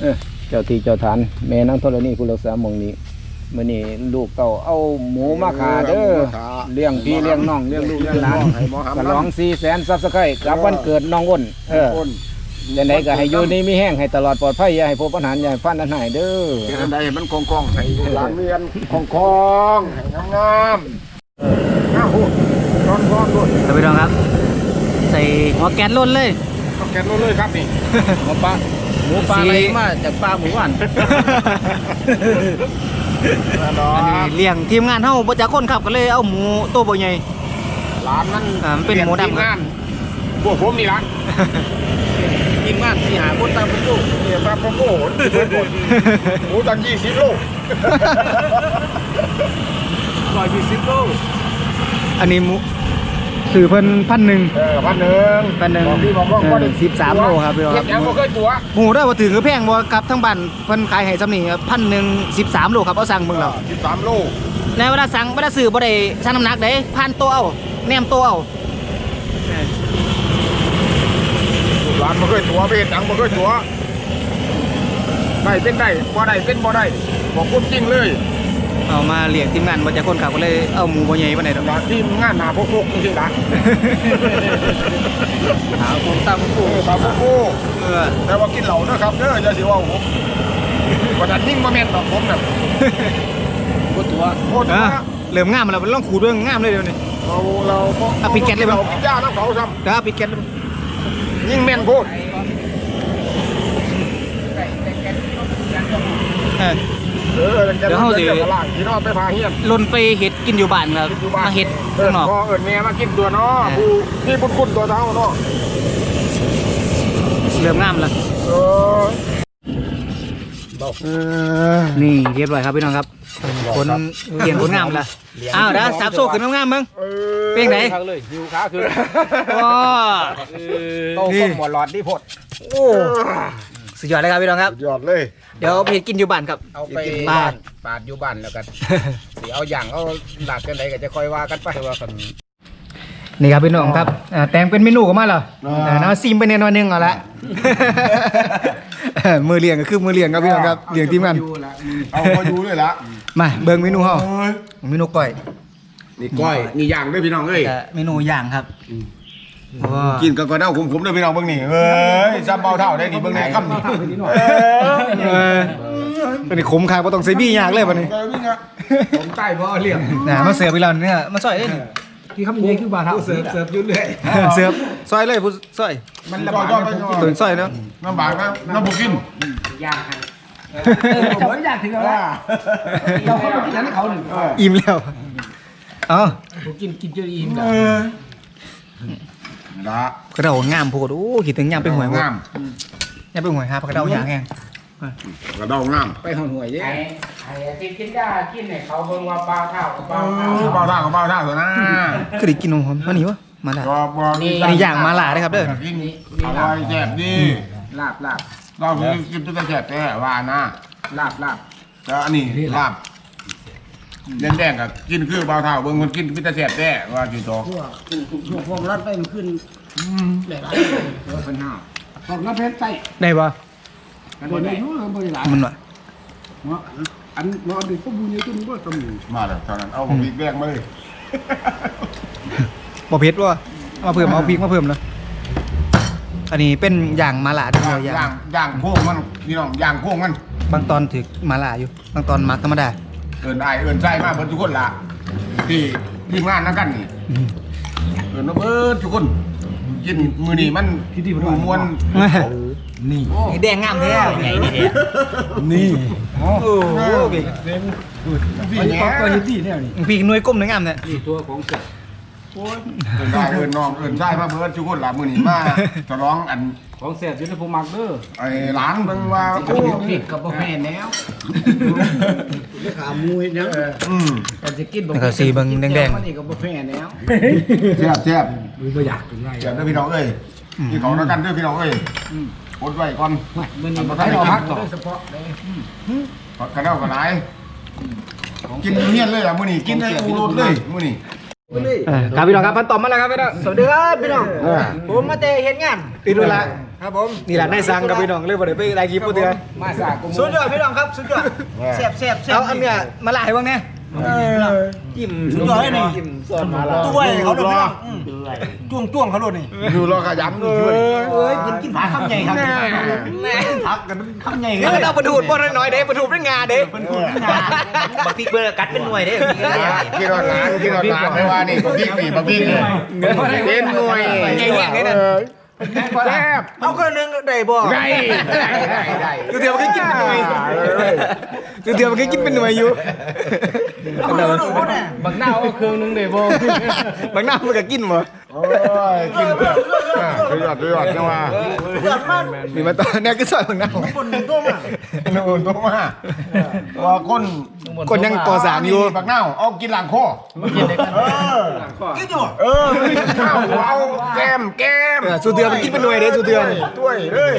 เออเจ้าที่เจ้าฐาน แม่นางธรณีผู้รักษาหมองนี้มื้อนี้ลูกเต้าเอาหมูมาขาเด้อเลี้ยงพี่เลี้ยงน้องเลี้ยงลูกเลี้ยงหลานให้หมอหำฉลอง400,000ซับสไครต์กับวันเกิดน้องอ้นเออคนจังไดก็ให้อยู่นี่มีแห้งให้ตลอดปลอดภัยอย่าให้พบปัญหาอย่าให้ฟันอันหายเด้อเฮ็ดอันใดให้มันคล่องๆให้ร้านเรียนคล่องๆให้งามๆเอออ้าวโหร้อนๆด้วยท่านผู้ชมครับ ใส่หัวแกนล้นเลยก็แกนรถเลยครับนี่หมูปลา หมูปลาสีอะไรมาจากปลาหมูหวานแน่นออันนี้นเลี้ยงทีมงานเฮาบ่จักคนครับก็เลยเอาหมูตัวบ่ใหญ่ร้านนั้นอ่ามันเป็นหมูดำทีงานพวกผมนี่ละทีมงานสี่หาคนตามผมอยู่เนี่ยปลาโกโก้หมูตั้งยี่สิบโลร้อยยี่สิบโลอันนี้หมู สื่อเพิ่นพันหนึ่ง เออพันหนึ่งพันหนึ่งบอกพี่บอกว่าเออบ่ได้สิบสามโลครับพี่น้องครับเฮ็ดหยังบ่เคยตัวหมูได้บ่ถือคือแพงบ่ครับทั้งบ้านเพิ่นขายให้ซ้ำนี่พันหนึ่งสิบสามโลครับเอาสั่งมึงแล้วสิบสามโลในเวลาสั่งเวลาซื้อบ่ได้ชั่งน้ำหนักเด้พันตัวเอาแนมตัวเอาลูกหลานบ่เคยตัวไปเฮ็ดหยังบ่เคยตัวได้เป็นได้บ่ได้เป็นบ่ได้บอกคุณจริงเลย เอามาเลี้ยงทีมงานบ่จักคนครับก็เลยเอาหมูบ่ใหญ่ปานใดดอกจากทีมงานหนาพวกพวกจริงๆนะหาคนตามโอ้ปลาโกโก้เออแต่ว่ากินเหล้านะครับเด้ออย่าสิว่าผมวันนั้นยิ่งมาแม่นดอกผมน่ะกูตัวโคตรอะนะเริ่มงามแล้วมันลองขูดเบิ่งงามเลยเดี๋ยวนี้เราเราบ่อะปิดแก๊สเลยบ่รากินยาน้ำเขาซ้เดี๋ยวเอาปิดแก๊สเลยำยิ่งแม่นโคตร เออเออเดี๋ยวเฮาสิดี๋ยวล่างที่นอนไปพาเฮียนลนไปเห็ดกินอยู่บ้านครับอยู่บ้านมาเห็ดเออข้างนอกพ่อเอิญแม่มากินตัวเนาะเออผู้ที่บุญคุณตัวเท่าเนาะเริ่มงามแล้วเออเออนี่เรียบร้อยครับพี่น้องครับคนเขียนคนงามแล้วอ้าวเดี๋ยวสามโซ่ขึ้นงามๆมึงเออเป็นไงทางเลยหิวขาคือว้าโตก้มหัวหลอดที่พดโอ้สุดยอดเลยครับพี่น้องครับยอดเลย เดี๋ยวไปเห็ดกินอยู่บ้านครับ เอาไปบ้าบ้านนปาดอยู่บ้านแล้วกันสิเอาอย่างเอาหลักกันใดก็จะค่อยว่ากันไปว่ากัน นี่ครับพี่น้องครับอ่าแต่งเป็นเมนูก็มาแล้วอ่าน้ำซีมไปแน่นอนหนึงเอาละ เออมือเลี้ยงก็คือมือเลี้ยงครับพี่น้องครับเลี้ยงทีมงานเอามาดูเลยละมาเบิ่งเมนูเฮาเมนูก้อยนี่ก้อยนี่ย่างด้วยพี่น้องเอ้ยกับเมนูย่างครับว้า กินกับกระเด้าขมๆด้วยพี่น้องเบิ่งนี่เอ้ยซ้ำเบาเท่าได้นี่เบิ่งนี่คำนี่เอออันนี้ขมคางบ่ต้องใส่บี้ยากเลยบัดนี้เออนี่ไงผมใต้บ่เลี้ยงน่ะมาเสิร์ฟอีกแล้วเนี่ยมาซอยเด้นี่ที่คำนี้คือบาทเสิร์ฟเสิร์ฟอยู่เรื่อยเสิร์ฟซอยเลยผู้ซอยมันระบาดยอดไปตื่นซอยเนาะน้ำบากนะน้ำบุกินเหมือนอยากถึงแล้วเราเขาไปกินให้เขาหนึ่งอิ่มแล้วเอ้าผมกินกินจนอิ่มเออ ละกระเดางามโพดโอ้คิดถึงยามไปหวยงามยามไปหวยหาปลากระเดาอย่างแห้งกระเด้างามไปหอนหวยเด้ไอ้ไอ้ที่กินได้กินเนี่ยเขาเบิ่งว่าปลาเท่ากับปเอลาเท่าอเบาท่ากับเบาท่าตัวนะคือได้กินนมหอมมานี่วะมาละก็บ่อันนี้ย่างมาลาได้ครับเด้อกินอร่อยแซ่บดีลาบลาบเรากินตัวแซ่บแต่ว่านะลาบลาบแต่อันนี้ลาบ แดงๆก็กินคือเบาเท่าเบิ่งคนกินพิตาแซ่บแต่ว่าอยู่ต่อพวกพวกพวกรัดไปมันขึ้นหลายๆเออเป็นห้าพวกรัดเพชรใต้ได้ปะกันได้รู้บริหารมันวะเนาะอันเนาะอันนี้พวกบุญนี่ตัวนี้ก็ตำหนิมาแล้วเท่านั้นเอาผมอีกแบงมาเลยบ่เผ็ดวะเอามาเพิ่มเอาพริกมาเพิ่มเลยอันนี้เป็นย่างมาลาด้วยย่างย่าย่างงย่างโค้งมันพี่น้องย่างโค้งมันบางตอนถึกมาลาอยู่ บางตอนมักธรรมดา เอินไอายเอินใจมากเบิดทุกคนละที่ทีมงานนั่งกันนี่อืมเอินว่าเบิดทุกคนกินมือนี่มันดูมวนนี่แดงงามแท้ใหญ่แท้นี่โอ้โหพี่พี่อันนี้แหน่ก็เฮ็ดที่เนี่ยนี่พี่หน่วยก้มหน่วยงามเนี่ยนี่ตัวของเกิดเอินได้เอินน้องเอินใจมาเบิดทุกคนละมือนี่มาจะร้องอัน ของแซ่บอยู่ในผู้มักเด้อไอ้หลานเบิ่งว่าโอ้โอ้ผิดกับบ่แม่นแล้วเรียกขามูเฮ็ดหยังอืมแต่จะกินบ่แล้วก็สีเบิ่งแดงมันนี่ก็บ่แม่นแล้วแซ่บแซ่บบ่อยากเป็นไรแซ่บเด้อพี่น้องเอ้ยพี่ของนั่งกันเด้อพี่น้องเอ้ยอดไว้ก่อนมื้อนี้บ่ได้เอาพักดอกเฉพาะเลยกระเด้ากระไรกินเฮียนเลยอะมื้อนี้กินให้อูรดเลยมื้อนี้ๆครับพี่น้องครับพันตอบมาแล้วครับพี่น้องสวัสดีครับพี่น้องผมมาเตะเห็นงานติดเวลา ครับผมนี่แหละนายสั่งกับพี่น้องเลยบ่ได้ไปได้คลิปบ่เทื่อมาสากกูสุดยอดพี่น้องครับสุดยอดแซ่บแซ่บแซ่บเอาอันเนี้ยมาลายบ้างแน่จิ้มสุดยอดเลยนี่จิ้มซอสมาลายตัวเขาดูรอจ้วงจ้วงเขาโลดนี่ดูรอขยันอยู่ด้วยเอ้ยกินกินผักคำใหญ่ครับแม่ผักกันคำใหญ่แล้วเอาปลาทูดบ่น้อยๆเด้ปลาทูดเป็นงาเด้บักพริกเบอร์กัดเป็นหน่วยเด้กินรอดหลานกินรอดหลานไม่ว่านี่บักพริกนี่บักพริกนี่เป็นหน่วยใหญ่แห้งเลยนั่น แซ่บเอาคนนึงได้บ่ได้ได้ได้ได้คือเดียวมันก็กินเป็นหน่วยคือเดียวมันก็กินเป็นหน่วยอยู่บักหน้าเอาเครื่องนึงได้บ่บางหน้ามันก็กินบ่ โอ้ยกินแบบอ่าดูยอดดูยอดจังว่ามีมาตอนนี้ก็ซอยบางหน้าคนตัวมานู่นตัวมาว่าคนคนยังก่อสร้างอยู่บักเน่าเอากินหลังคอเออกินอยู่เออข้าวเอาแก้มแก้มเออสุเทือมันกินเป็นหน่วยเด้สุเทือนี่ด้วยเลย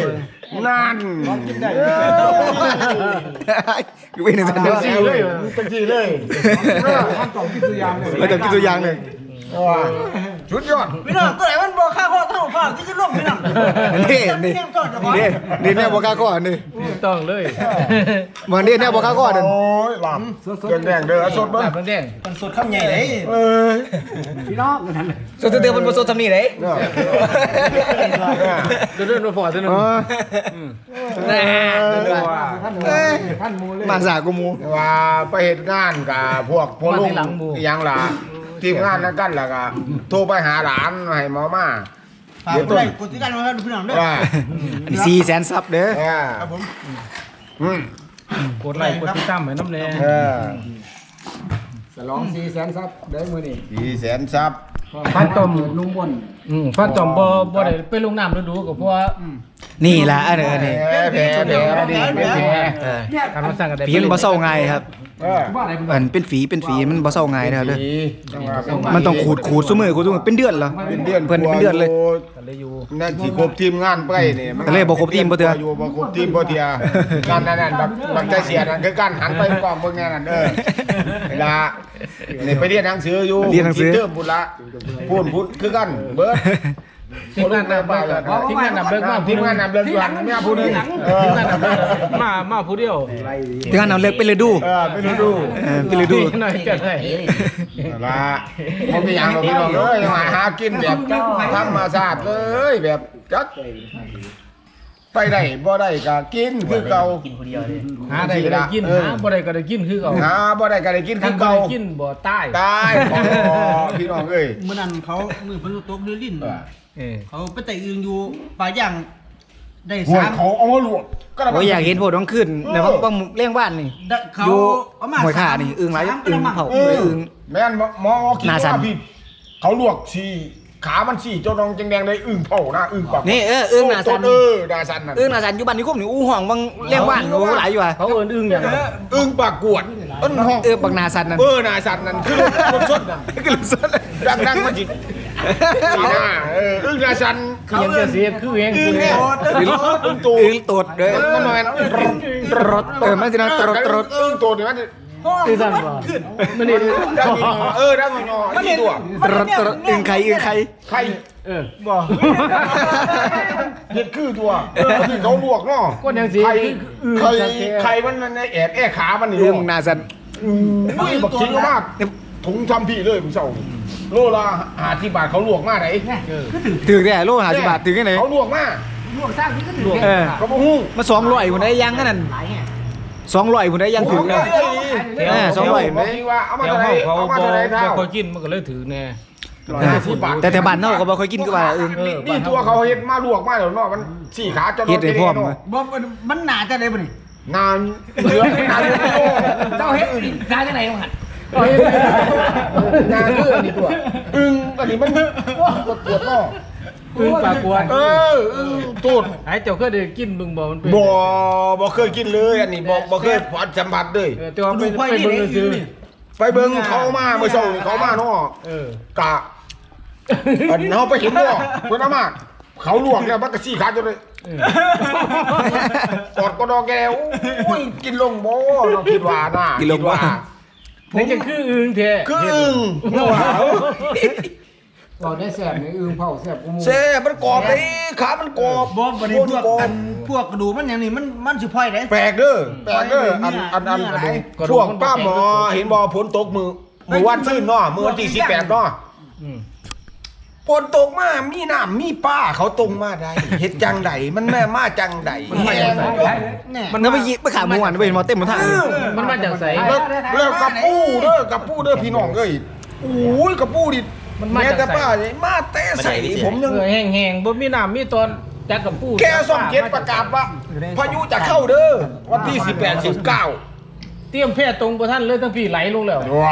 นั่นกินได้คือเป็นสันเต็เด้มที่เลยเต็มที่เลยท่านต้องคิดตัวอย่างเลยเราจะกินตัวอย่างหนึ่ง ว้าชุดยอด พี่น้องตัวไหนมันบอกค่าข้อเท่าข้อที่จะร่วมพี่น้องนี่นี่นี่นี่เนี่ยบอกข้าข้อนี่ต้องเลยมันนี่เนี่ยบอกข้าข้อนึงโอ้ยหลับเกินแดงเด้อสดเบิ้งลาบแดงมันสดคำใหญ่เลยเออสุดเทือมันผสมทำนี่ไหนเดินมาพอเท่านั้นมาสากูมูว่าไปเหตุงานกับพวกพวกลุงอีหยังล่ะ ทีมงานนั่นกันล่ะก็โทรไปหาหลานให้หมอมาฝากกดไลค์กดติดตามนะครับพี่น้องด้วยว่าอันนี้สี่แสนซับเด้อครับผมอืมกดไลค์กดติดตามให้น้ำแน่เออสลองสี่แสนซับได้มือนี่สี่แสนซับฟันต้มลุงบนอืมฟันต้มบ่บ่ได้ไปลงน้ำฤดูก็เพราะว่านี่ล่ะอันนี้อันนี้แผลแผลแผลดีเป็นแผลเออการมาสร้างกันได้ฝีมันบ่เศร้าง่ายครับ เออมันเป็นฝีเป็นฝีมันบ่เศร้าง่ายนะครับเด้อดีจังหวะเป็นมันต้องขูดขูดซุมือขูดซุมือเป็นเดือนเหรอ เป็นเดือนเพิ่นเป็นเดือนเลยกันเลยอยู่นั่นสิครบทีมงานไปนี่มันก็เลยบ่ครบทีมบ่เทื่ออยู่บ่ครบทีมบ่เทื่องานนั่นนั่นแบบแบบใจเสียนั่นคือการหันไปกล้องเบิ่งแน่นั่นเออเวลานี่ไปเรียนหนังสืออยู่เรียนหนังสือ เติมบุญละพูดพูดคือกันเบิด ทีมงานนำเบิกทีมงานนำเบิกมาทีมงานนำเรื่องด่วนแม่ผู้หนึงเออทีมงานนำเบิกมา มาผู้เดียวถึงอันนั้นเลิกเป็นฤดูเออไปดูดูเออเป็นฤดูหน่อยจะได้ละบ่มีหยังหรอกพี่น้องเอ้ยหาหากินแบบธรรมชาติเลยแบบจัก ไปได้บ่ได้ก็กินคือเก่า กินคนเดียวเลยหาได้ก็ได้กินเออ หาบ่ได้ก็ได้กินคือเก่าหาบ่ได้ก็ได้กินถ้าคือบ่เก่าได้กินบ่ตายตายพอพี่น้องเอ้ย เมื่อนั้นเขามือเพิ่นตกเรือลิ้นเออเขาไปแต่อึงอยู่ป่าย่างได้หวยสามเขาเอามาลวกก็โอ้ยอยากเห็นโพดต้องขึ้นในบางบางเลี้ยงบ้านนี่ ได้เขาอยู่เอามาหวยขานี่อึ่งหลายสามกอึ่ระงมังเผา เอออึ่งแม่นหมอหมอคิดหน้าสั่น ว่าพี่เขาลวกสี ขามันสีจนนองจังแดงเลยอึ่งเผานะอึ่งปากนี่เอออึ่งหน้าสั่นเออหน้าสันนั่นอึ่งน่าสันอยู่บ้านนิคมนี่อู้ห่องบางเลี้ยงบ้านโอ้หลายอยู่อะเขาเอิ้นอึ้งอย่างนั้นอึ่งปากกวดเอิ้นห้องเออบักนาสันนั่นเออหน้าสันนั่นคือรถสดนั่นก็รู้สึกดังดังๆมาจินี่นะเอออึ่งหน้าสันคือยังจะเสียคือเองอึ่คืงอเอเนี่ยงอึ่งตูอึ่งตดเด้อมันหน่อยตรดเออมันสินะตรดตรด อึ่งตูนี่มัน คือสั่นบ่มันนี่ดังอีหนอเออดังอีหนอที่ตัวตรดตรดอึ่งไข่อึ่งไข่ใครเออบ่เห็ดคือตัวเออที่เขาลวกเนาะก็ยังสิไข่อึ้งไข่สักแค่ไข่มันในแอบแอบขามันนี่อึ่งเนาะนาสันอุ้ยบักทิ้งมากถุงทำพี่เลยผมเศร้าโลละหาที่บาทเขาลวกมาไหนถือได้โลห้าสิบบาทถือแค่ไหนเขาลวกมาเออเขาบอกฮู้มาสองร้อยคนได้ยังกันนั่น สองร้อยคนได้ยังถือเลยเออสองร้อยบอกที่ว่าเอามาแถวเท่าไหรเฮาเขาเอามาบ่เท่าไหรเท่าบ่ค่อยกินมันก็เลยถือแน่เออแต่แต่บ้านเฮาก็บ่ค่อยกินคือว่าอึ่งเออนี่ตัวเขาเห็ดมาลวกมาเดี๋ยวเนาะมันสี่ขาจนเฮ็ดให้พร้อมเนาะนะบอกว่ามันหนาจะได้บ่นี่นานเหลืองนานเหลืองโอ้เจ้าเฮ็ดร้านจังไหนของหันนานคืออันนี้ตัวอึ้งอันนี้มันปวดปวดเนาะ อึ้งปากกวนเอออึ้งตูดไอ้เจ้าเคยได้กินมึงบ่มันเป็นบ่บ่เคยกินเลยอันนี้บ่บ่เคยผัดสัมผัสเลยเออแต่ว่าไปไปเบิ่งซื่อไปเบิ่งเขามาเมื่อเช้านี่เขามาเนาะเออกะอันเฮาไปเห็นเนาะเพิ่นเอามาเขาลวกแล้วมันก็สี่ขาจนเลยกอดกอดอแกโอ้ยกินลงบ่เราคิดว่าน่ะกินลงบ่คิดว่านี่จะคืออึ้งแท้คืออึ้งเนาะว่า เราได้แซ่บในอึ่งเผาแซ่บกูมูแซ่บมันกรอบเลยขา มันกรอบบ่บ่ได้พวกกรออับนพวกกระดูกมันอย่างนี้มันมันสิพลอยได้ แปลกเด้อแปลกเด้ออันอันอันเนื้ออะไรช่วงป้าหมอเห็นบ่ฝนตกมือมือวันซื่นเนาะมือวันที่18เนาะอืม ฝนตกมา มีน้ำมีป้าเขาตรงมาได้เฮ็ดจังใดมันแม่มาจังใดแม่นแน่มันก็ไปยิไปขาหมูหันไปมาเต็มหมดทาง มันมาจากไส แล้วแล้วกับปูเด้อกับปูเด้อพี่น้องเอ้ยโอ้ยกับปูดิ มันมาแม่จากแต่ไสป้าเนี่ยมาแต่ใส่ผมยัง เออแห้งๆบ่มีน้ำมีตอนจักกับปูแค่ส่งเกตประกาศว่าพายุจะเข้าเด้อวันที่ 18 19เตรียมแพทย์ตรงบ่ทันเลยทั้งพี่ไหลลงแล้ว ไหว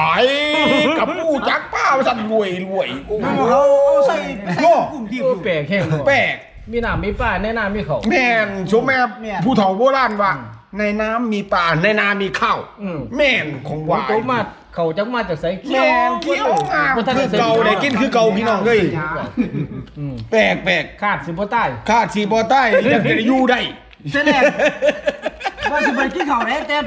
กับปูจักป้าว่าสั่นรวยรวยโอ้โหเขาเอาใส่ใส่โง่กลุ่มที่ โอ้แปลกแห้งแปลกมีน้ำมีป้าแน่น้ำมีเขาแม่นสมแม่ผู้เฒ่าโบราณว่า ในน้ำมีปลาในนามีข้าวอืมแม่นของฝวานยตกมาเขาจักมาจากไสเขียวแม่นเขียวงามบ่ทันคืได้อเก่าได้กินคือเก่าพี่น้องเอ้ยอืมแปลกแปลกขาดสิบ่ตายคาดสีบ่ใต้ยังจะอยู่ได้เส้นแรกว่าสิไปกินข้าวได้แต่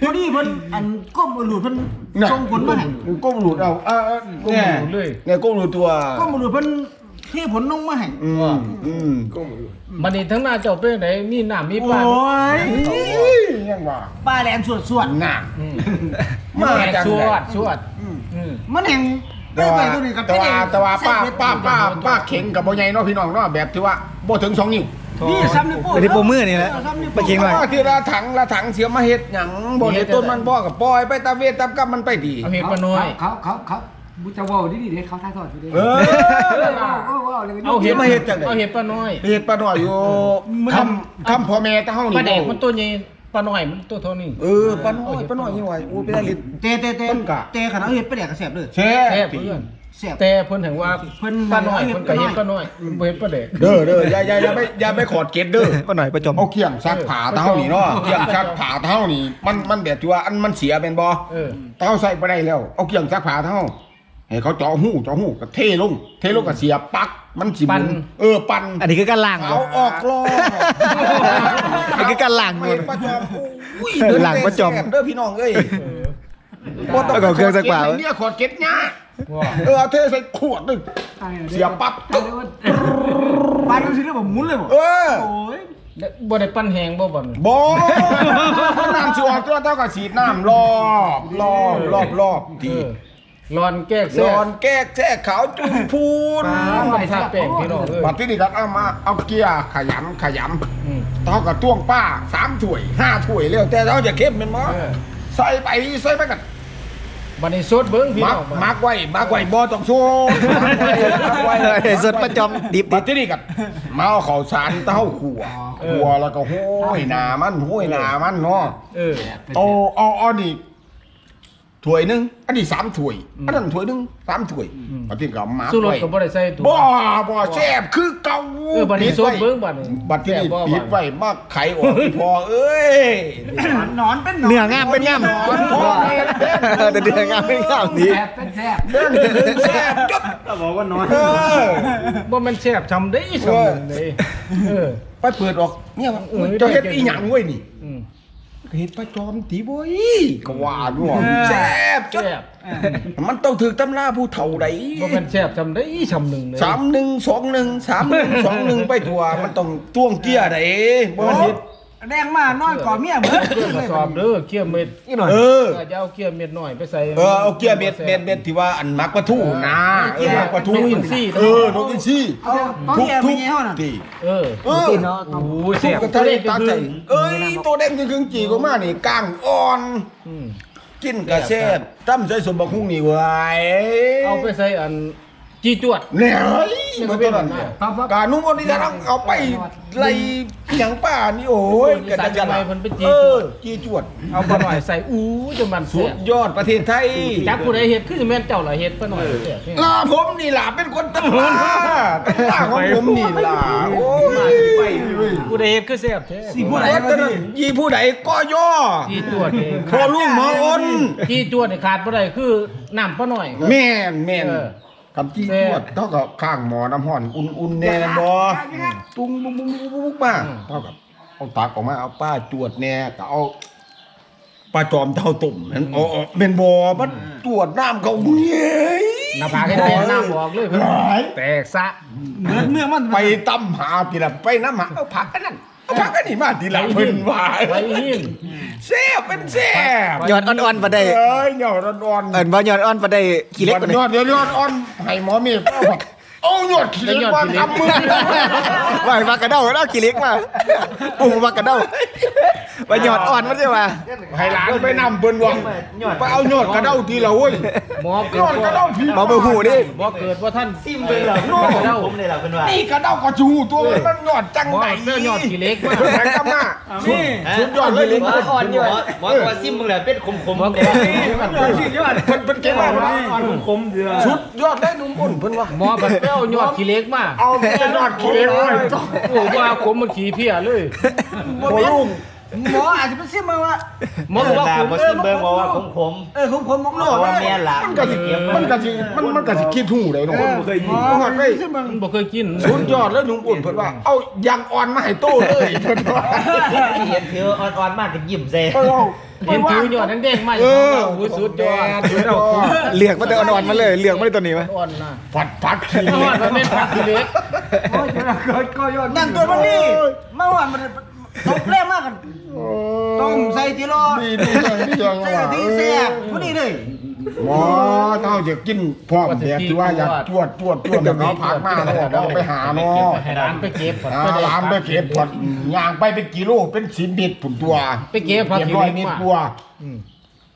พอดีเพิ่นอันก้มหลุดเพิ่นน่ะ ส่งผลมาให้ก้มหลุดเอาเออเออก้มเนี่ยหลุดเลย เนี่ยก้มหลุดตัว ก้มหลุดเพิ่น ที่ผลลงมาให้อืมอืมบัดนี้ทั้งหน้าเจ้าเป็นไหนมีน้ำมีโอ้ป้ายยังว่าปลาแหลมสวดสวดน่ะอืมมาแหกจังสไดวดสวดอืม มันแห่งแต่ว่าตัวนี้กับแต่ว่าแต่ว่าป้าป้าป้าป้าเข่งกับบ่ใหญ่เนาะพี่น้องเนาะแบบที่ว่าบ่ถึงสองนิ้วนี่ซ้ำนิ้วโป้งไปที่โปรมือนี่แหละซ้ำนิ้วไปโป้งเก่งหน่อยว่าที่ละถังละถังเสียมาเฮ็ดหยังบ่ได้ต้นมันบ่ก็ปล่อยไปตามเวทตามกรรมมันไปดี เอาเห็ดปลาน้อย เขาเขาเขา บุจะว่าดีดีเด้เขาท่าทอดอยู่เด้เออเอาเห็ดมาเฮ็ดจังได๋เอาเห็ดปลาน้อยเฮ็ดปลาน้อยอยู่คำคำพ่อแม่ตาเฮาปนี่ลาแดกบ่มันตัวใหญ่ปลาน้อยมันตัวเท่านี้ เออปลาน้อยปลาน้อยยังไงโอ้ไปได้ลิตร เตะเตะเตะต้นกะ เตะขนาดเฮ็ดไปแดกกระแสบเลยแช่แซ่บเพื่อนแสบ แต่เพิ่นถึงว่าเพิ่นปลาน้อยเห็ดเพิ่นก็เห็ดปปลาลาน้น้ออยยบ่เห็ดปลาแดก เด้อเด้ออย่าอย่าอย่าไปอย่าไปขอดเกตเด้อป้าหน่อยประจม เอาเคียงซักผ้าเท้านี่เนาะเคียงซักผ้าเท้านี่มันมันแบบที่ว่าอันมันเสียเป็นบ่เออ เท้าใส่ไปได้แล้ว เอาเคียงซักผ้าเท้า ให้เขาเจาะหูเจาะหูก็เทลง เทลงก็เสียบปักมันสิหปั่มุนนเออปั่นอันนี้คือการล้างเอาออกล้ออันนี้คือการล้างไปมือประจอมอุ้ยหลังประจอมเด้อพี่น้องเอ้ยแล้วก็เครื่องซักผ้า ไเนี่ยขอดเก็ตเนี่ยว่าเออเอาเทใส่ขวดหนึงเสียบปั๊บตึ๊บปลาดูสิเรื่องผมมุนเลยบ่เออโอ้ยบ่ได้ปั้นแหงบ่บ่นบอน้ำสิออกตัวเท่ากับสีดน้ำรอบรอบรอบรอบเอดีอ ร้อนแก้กนแซ่อนแก้แท้ขาวจุนพูนปลาทาแป้งพี่น้องเอ้ยบัดที่นี่ก็เอามาเอาเกียร์ขยำขยอืมำเท่ากับต้วงป้าสามถ้วยห้าถ้วยเร็วแต่เราจะเข้มเป็นมั้เออ ใส่ไปใส่ไปกันบัดนี้สดเบิ่งพี่มัน้กองมักไว้มักไว้บ่ต้องโซ่มักไว้มักไว้เออสดประจอมดิบบัดที่นี่กันมาเอาข้าวสารเต้าขัวขัวแล้วก็โห้ยหนามันโห้ยหนามันเนาะเออเอาเอาเอานี่ ถ้วยหนึงอันนี้สามถ้วยอันนั้นถ้วยหนึงสามถ้วยอืมบัดที่ก็มาสู้รถไว้ก็บ่ได้ใส่ถุงบ่บ่แซ่บคือเก่าเออบัดนี้สดเบิ่งบัดนี้บัดที่นี่แซ่บบ่ปิดไว้มาไขออกที่พอเอ้ยหนอนเป็นหนอนเนื้องามเป็นงามนอนพอแม่นเด้อ แต่เนื้องามเป็นงามดีแซ่บเป็นแซ่บเด้อแซ่บจุดบอกว่านอนเออบ่แมันแซ่บชำได้ชำนึงเลยเออ ไปเปิดออกเนี่ยเออ จะเฮ็ดอีหยังเว้ยนี่ อืม เฮ็ดประจอมตีบ่ยก็ว่าด้วยแซ่บจุดแซ่บมันต้องถึกตำราผู้เฒ่าใดบ่แม่นแซ่บชำได้ชำนึงเลยสามหนึ่งสองหนึ่งสามหนึ่งสองหนึ่งไปทัวมันต้องต้วงเกียร์ไดบ่มันเฮ็ด แดงมานอนก่อเมียเบิดเครื่องกระสอบเด้อเคี่ยวเม็ดนี่หน่อยเออก็จะเอาเคี่ยวเม็ดหน่อยไปใส่เออเอาเกียร์เบ็ดเบ็ดเบ็ดที่ว่าอันมักปลาทูนะเออมักปลาทูนกอินทรีเออนกอินทรีเอาเอาเมียไปยี่ห้อน่ะทีเออเออโอ้ยทุแซ่กบกระตัวทะเล็กตาก็ใจคือเอ้ยตัวแดงจริงๆจีก็มานี่ก้างอ่อนอืมกินกระแซ่บตั้มใส่สมบักหุ่งนี่ไว้เอาไปใส่อัน จีจวด เนี่ยเฮ้ยมันตัวนั้นครับครับ การนุ่มวันนี้จะต้องเอาไปไล่หยังป้านี่โอ้ยอีสานจะไปเพิ่นไปจี้เอจวอดจีจวด เอาปลาหน่อยใส่อู้จนมันสุแซ่ดบยอดประเทศไทยจักผู้ใดเฮ็ดคือสิแม่นเจ้าล่ะเฮ็ดปลาหน่อยแซ่บลาผมนี่ล่ะเป็นคนตำราตำราของผมนี่ล่ะโอ้ยผู้ใดเฮ็ดคือแซ่บแท้สิผู้ใดเอ็ดแต่นั้นยีผู้ใดก็ย่อจีจวดนี่พอลุงหมออ้นจีจวดนี่ขาดบ่ได้คือน้ำปลาหน่อย แม่นแม่นเออ คำจี้จวดเท่ากับข้างหมอน้ำห่อนอุ่นๆแน่นะบอตุ้งบุ้งบุ้งบุ้งบุ้งมาเท่ากับเอาตักออกมาเอาป้าจวดแน่ก็เอาปลาจอมเท่าตุ่มนั่นอ๋อเป็นบอมันจวดน้ำเขาเงี้ยหน้าผากให้เป็นน้ำบอกเลยเพิ่นแตกซะเหมือนเมื่อมันไปตำหาทีละไปน้ำหาเอาผักกันนั่น เอาผักกันนี่มาทีละเพิ่นว่าไว้หินแซ่บเป็นแซ่บยอดอ่อนๆบ่ได้เอ้ยยอดอ่อนๆเอิ้นว่ายอดอ่อนบ่ได้ขี้เล็กยบ่อได้ดเดี๋ยวยอดอ่อนให้หมอมีเอาผัก เอายอดขี้เล็กมาทำมือว่าให้มากระเด้าเอาขี้เล็กมาปู่มากระเด้าว่ายอดอ่อนมันสิว่าให้หลานไปนำเพิ่นว่าไปเอายอดกระเด้าทีละเว้ยหมอยเกิอดดกระเด้าทีบ่บ่ฮู้ดิหมอเกิดว่าท่านซิมเบิ่งเหรอโน่ผมเลยเหรอเพิ่นว่านี่กระเด้ากระชูตัวมันมันยอดจังหมอไหนเสื้อยอดขี้เล็กมาแข่งกันมานี่สุดยอดเลยหมออ่อนอยู่หมอหมอว่าซิมเบิ่งแล้วเป็นขมๆหมอเด้เกิดยอดเพิ่นเพิ่นเก่งมากนะคมเดือชุดยอดได้หนุ่มอุ่นเพิ่นว่าหมอผัดเปรี้ยวยอดขี้เล็กมาเอาแต่ยอดขี้เล็กเลยโอ้ว่าผมมันขี้เพี้ยเลยโอ้ลุง หมออาจจะเป็นซิมมาว่าหมอบอกว่าผมบ่ซิมเบิ่งบอกว่าขมเออผมผมมองๆโลเพกราะว่าแม่นล่ะมันก็สิมันก็สิมันมันก็สิคิดถูกเลยเนาะเคยหมอหอดไปซิมมึงมันบ่เคยกินชุดยอดแล้วหนุ่มอุ่นเพิ่นว่าเอายางอ่อนมาให้โต้เลยเพิ่นว่าเห็นถืออ่อนๆมากก็ยิ้มใส่เพิ่นว่าเห็นผิวยอดแดงๆมาเออโอ้ยสุดยอดสุดยอดเลือกมาแต่อ่อนๆมาเลยเลือกมาได้ตัวนี้มาอ่อนนะผัดผัดขี้ยอดมันเป็นผักขี้เล็กโอ้ยเดี๋ยวเราเกิดก็ยอดนั่นตัวมันนี่เมื่อวานมัน ตกแรงมากกันต้มใส่ทีรอดีดีจังดีจังใส่กะทิแซ่บพอดีเลยหมอเฮาจะกินพร้อมแบบที่ว่าอยากจวดจวดจวดแล้วเขาพักมาเนาะเอาไปหาเนาะให้ร้านไปเก็บผัดอ่าไปได้ร้านไปเก็บผัดย่างไปเป็นกิโลเป็นสิบเม็ดผุนตัว ไปเก็บผักเก็บขี้ร้อยเล็กเม็ดมาตัวอืม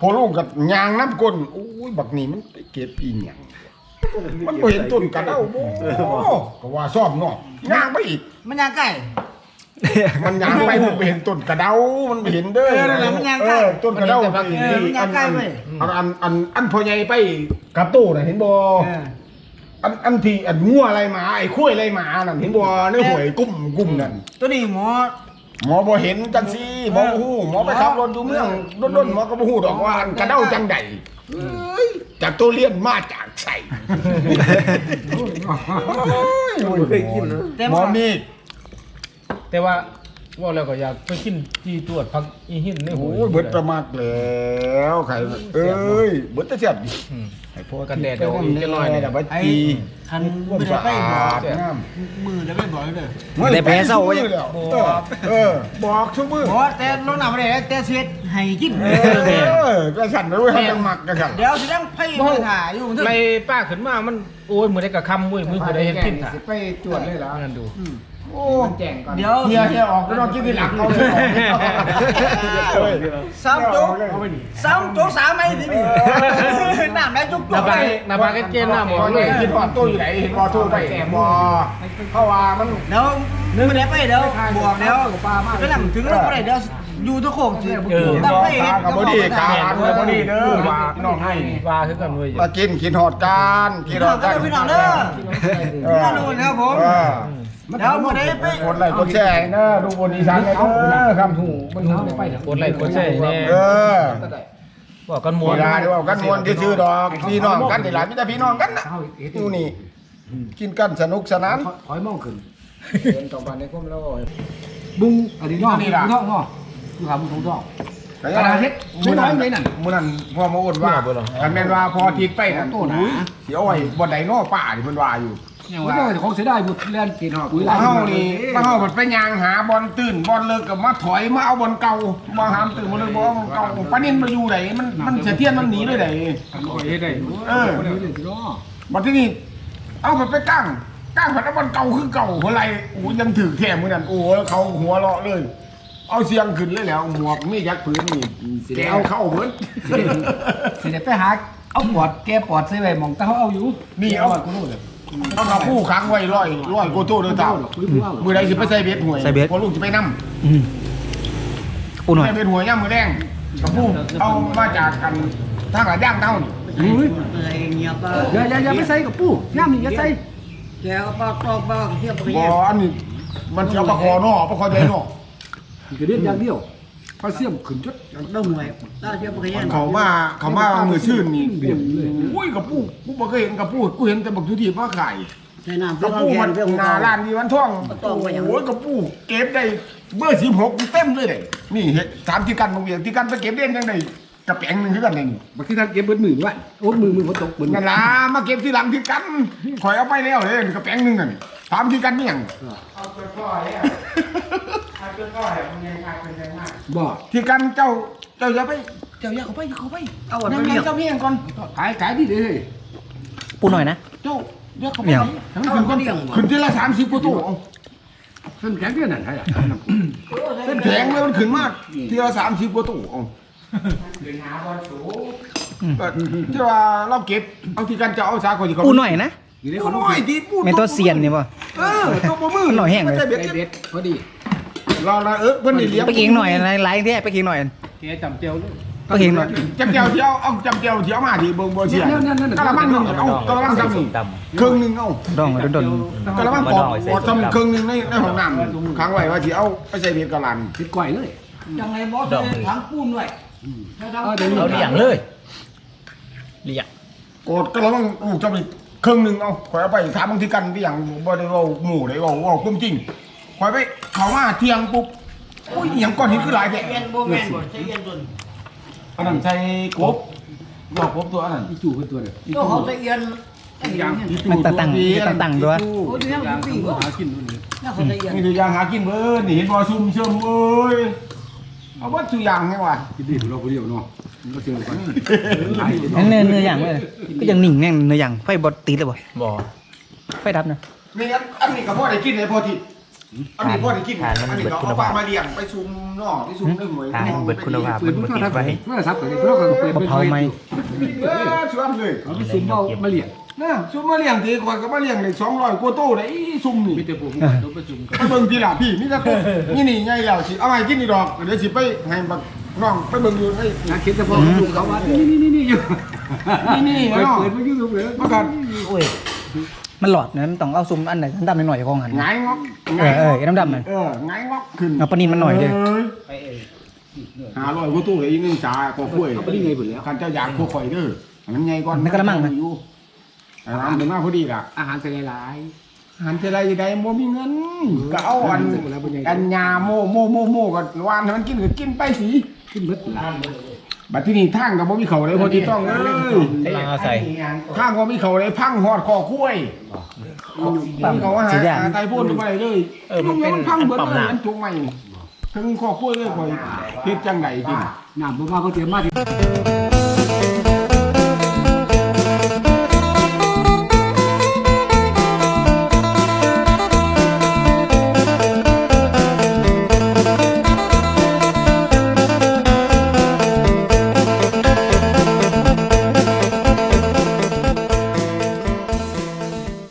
พอลูกกับยางน้ำก้นโอ้ยบักนี่มันไปเก็บอีหยังมันบ่เห็นต้นกระเด้าบ่ก็ว่าชอบเนาะย่างไปอีกมันยางไก่ มันย่างไปมันไปเห็นต้นกระเด้ามันไปเห็นเด้อเออนั่นแหละมันย่างใกล้ เออต้นกระเด้ามันเห็นแต่บักนี่เออมันย่างใกล้เว้ย อันอันอันอันพ่อใหญ่ไปกับตู้น่ะเห็นบ่เออ อันอันที่อันงัวอะไรหมาไอ้คุ้ยอะไรหมานั่นเห็นบ่ในหวยกุ้มกุ้มนั่น ตัวนี้หมอ หมอบ่เห็นจังซี่หมอบ่ฮู้หมอไปขับรถอยู่เมืองดนๆหมอก็บ่ฮู้ดอกว่าอันกระเด้าจังใดเอ้ยจากตัวเลียนมาจากใส่เคยกินนะหมอมี แต่ว่าว่าแล้วก็อยากไปกินที่ตรวจผักอีหินในหูโอ้ยเบิดประมาทแล้วใครเอ้ยเบิดแตะเสียบดิอืมให้พ่อกันแดดเดี๋ยวอีกจะน้อยเนี่ยแต่ว่าไอ้จีคันร่วมไม่สะได้ไปอาบอกดงามมือได้ไปบอกเลยได้แพ้เศร้าไว้ไว้แล้วเออเออบอกทุกมื้อหมอแต่ลงหนักไม่ได้แต่เสียดให้กิน เออกระสันไปด้วยให้จังหมักกระสันเดี๋ยวสิต้องไพ่มือถ่ายอยู่ถึงไล่ป้าขึ้นมามันโอ้ยมือได้กับคำเว้ยมือผู้ใดเห็นกินถ่าไปตรวจเลยแล้วนั่นดู โอ้เดี๋ยวเฮียเฮียออกก็ต้องกินทีหลังเอาเลยออกสามโจ๊กสามโจ๊กสามไอ้ที่นี่น้ำได้จุกหน้าผากหน้าผากเกณฑ์หน้าหมอหมอเลเลยยคิดว่าตู้อยู่ไหนเห็นบอตู้ไปแอบอเพราะว่ามันเดี๋ยวไม่ได้ไปเดี๋ยวบอกเดี๋ยวไปนั่งถึงแล้วไม่ได้เดี๋ยวอยู่ทุกโคกสิเออต้องไปขากับบอดี้ขาหันกับบอดี้เด้อว่าน้องให้ว่าคือกันเว้ยมากินกินหอดกันกิพี่นน้หอองดก็กันพี่น้องเด้อพี่น้องนู่นครับผม เออเดี๋ยวไม่ได้ไปกดไลค์กดแชร์นะดูบนอีสานเลยเด้อครับถูกมันถูกไปกดไลค์กดแชร์แน่เออบอกกันมมววนนได้ว่ากันมวนที่ชื่อดอกพี่น้องกันนี่ล่ะมีแต่พี่น้องกันน่ะอยู่นี่กินกันสนุกสนานถอยมองขึ้นเดินต่อไปในก้มแล้วบุ้งอันนี้น้องนี่ล่ะท้องน้องคือขาบุ้งท้องกระดาษเฮ็ดมื้อนั้นมื้อนั้นพ่อมาอดว่าคันแม่นว่าพอทิศไปนั่นโอ้ยสิเอาไว้บ่ได้นอป่านี่เพิ่นว่าอยู่ มันต้องของเสียดายบุตรเล่นกินหออุ้ยมาเฮานี่มาเฮาเพิ่นไปย่างหาบอลตื่นบอลเลิกก็มาถอยมาเอาบอลเก่ามาหามตื่นมาเลยบ่เอาบอลเก่าปานินมาอยู่ไหนมันมันเสียเทียนมันหนีเลยไหนก็เฮ็ดได้เออคนนี้สิเนาะบัดที่นี่เอามันไปกั้งกั้งผัดน้ำมันเก่าคือเก่าหัวไหลโอ้ยังถือแถมมือนั่นโอ้เขาหัวเราะเลย เอาเสียงขึ้นเลยแล้วหมวกมียักษ์พื้นนี่แกเอาเข้าเหมือนสิได้ไปหาเอาปอดแกปอดใส่ไว้มองตาเขาเอาอยู่นี่เอา กูรู้เลย เอากระผู้ค้างไว้ร้อยร้อยโกโต้เดินเต่ามือใดสิไปใส่เบ็ดหวยพอลูกจะไปนั่อุ่นหน่อย ใส่เบ็ดหวยย่ำมือแดงกระผู้เอามาจากกันทางหลายย่างเท่านี่อุ้ยอะไรเงียบก็อย่าอย่าอย่าไปใส่กับปู่ย่ามนี่อย่าใส่แกก็ปากตอกปากเทียบไปบ่อันนี้มันเสียวประคอเนอประคอใหญ่เนอ จะเล่นอย่างเดียว พอเสียมขึ้นจุดต้องหน่วยต้าเทียบไปยันเขามาเขามามือชื่นนี่อุ้ยกระปูกูบ่เคยเห็นกระปูกูเห็นแต่บักทุทีมาขายใช้น้ำกระปูมันหนาร้านมีวันท่องโอ้ยกระปูเก็บได้เบอร์สิบหกเต็มเลยเลยนี่เห็ดสามที่กันบางเวียงที่กันไปเก็บเด่นยังไงไปกระแปงหนึงคือกันนี่มันคือทางเก็บเบิดมือด้วยโอ้มือมือบ่ตกเบิดนั่นล่ะมาเก็บที่หลังที่กันข่อยเอาไปแล้วเลยกระแปงหนึงนั่นถามที่กันนี่หยังเอาตัวก้อยอะ เอาตัวก้อยมันยังขาดเป็นยังไงบ่ที่กันเจ้าเจ้าอย่าไปเจ้าอย่าเขาไปเขาไปเอาอันนั่งไปไงเลี้ยงเจ้าเมียงก่อนขายขายดีเด้อปูหน่อยนะเจ้าอย่าเขาไปทั้งคืนก่อนขึ้นที่ละ30กว่าตู้เส้นแข็งเด้อนั่นใช่เป็นแผงแล้วมันขึ้นมากที่ละ30กว่าตู้เอาเป็นหาบอลสูงก็ที่ว่าเราเก็บเอาที่กันจะเอาสาคนที่เขาปูหน่อยนะปูของน้อยที่ปูเป็นตัวเซียนนี่ป่ะเออตัวบ่มือหน่อยแห้งเลยเบ็ดพอดี ราละเออเพิ่นนี่เลี้ยงไปกินหน่อยอะไรไลฟ์ที่ไปกินหน่อยแกจำเจียวเลยไปกินหน่อยจำเจียวเที่ยวเอาจำเจียวเที่ยวมาที่เบิ่งบ่เสียนั่นนั่นนั่นกะละมังหนึงเอากะละมังซ้ำนี่ครึ่งหนึงเอาดองโดนกะละมังปอกปอกซ้ำครึ่งหนึงในในห้องน้ำค้างไว้ว่าสิเอาไปใส่เบ็ดกะลันติดก่อยเลยยังไงบอสเลยถังปูนไว้เอาเดี๋ยวนี้เอาเลี้ยงเลยเลี้ยงโกดกะละมังอู้จำนี่ครึ่งหนึงเอาข่อยเอาไปถามบางทีกันที่หยังบ่ได้เว้าหมู่ได้เว้าเว้าความจริง ข่อยไปเข้ามาเที่ยงปุ๊บโอ้ยอหยังก้อนหินคือหลายแท้เอียนโบแม่นบ่ใช่เอียนจนอันนั้นใส่กบบอกกบตัวอันนั้นอีจู่เป็นตัวเด้อก็เขาจะเอียนไอ้ยัยังงมันตั้งตั้งตั้งตั้งด้วย โอ้ยเนี่ยมันปีบ่หากินนู่นนี่น่าเขาจะเอียนนี่คือยางหากินเบิร์นี่เห็นบอซุ่มเชื่อมเอ้ยเอาวัดตถุยางไงวะกินดีเราคนเดียวเนาะมันก็เจอกันหลายนั่นเนื้อเนื้อย่างเลยก็ยังหนิ่งแน่งเนื้อย่างไฟบดตีเลยป่บ่ไฟดับนะนี่อันอันนี้กับพ่อได้กินเลยพอทิ อันนี้พ่อได้กินทานมันอันนี้เบิดเราคุณเอาภาพมาเลี้ยงไปซุ่มนอกที่ซุ่มในหมวยทานมันเบิดคุณภาพเปิมัดนมันบ่ก็ติดทำไว้โทรศัพท์ก็ได้โทรศัพท์ก็เปิดมะพร้าวไหมเออชวนเลยเอาไปซุ่มเอามาเลี้ยงนะซุ่มมาเลี้ยงทีคนก็มาเลี้ยงเลยสองร้อยกว่าโตได้อีซุ่มนี่มีแต่พวกมันต้องประชุมกันไปเบิ่งทีละพี่มีแต่กบนี่นี่ไงแล้วสิเอาไงกินนี่ดอกเดี๋ยวสิไปให้บักน้องไปเบิ่งอยู่ให้นะคิดแต่พอดูเขาว่านี่นี่นี่นี่อยู่นี่นี่เปิดเนาะเปิดมันยูทูบเลยมากันโอ้ย มันหลอดนะมันต้องเอาซุมอันไหนดำๆหน่อยๆของหันหงายงอกเออเออไอ้ดำๆนั่นเออหงายงอกขึ้นเอาปลานิลมันหน่อยเด้อหาร้อยกว่าตู้เลยอีกหนึงจ่าก็กล้วยเอาไปนี่ไงเปิดแล้ว คันเจ้าอยากคู่ข่อยเด้ออันนั้นไงก่อนในกระมังนะ อยู่อาหารเป็นมากพอดีล่ะอาหารใส่หลาย อาหารเท่าไรใดบ่มีเงินก็เอาอันเสร็จแล้วเป็นไงกันยาโมโมโมโมก็วานให้มันกินก็กินไปสิขึ้นเบิดหลาย บัดที่นี่ทางก็บ่มีเขาเลยพอดีต้องเอ้ยกำลังเอาใส่ทางก็มีเขาเลยพังฮอดคอคุ้ยมีเขาว่าหาสีแดงหาไตพ่นไปเลยเออมันเป็นพังเบิดปั๊มเลยน้ำมันจุกใหม่ถึงคอคุ้ยเลยข่อยเฮ็ดจังไดจริงน้ำบ่มาเขาเตรียมมาที่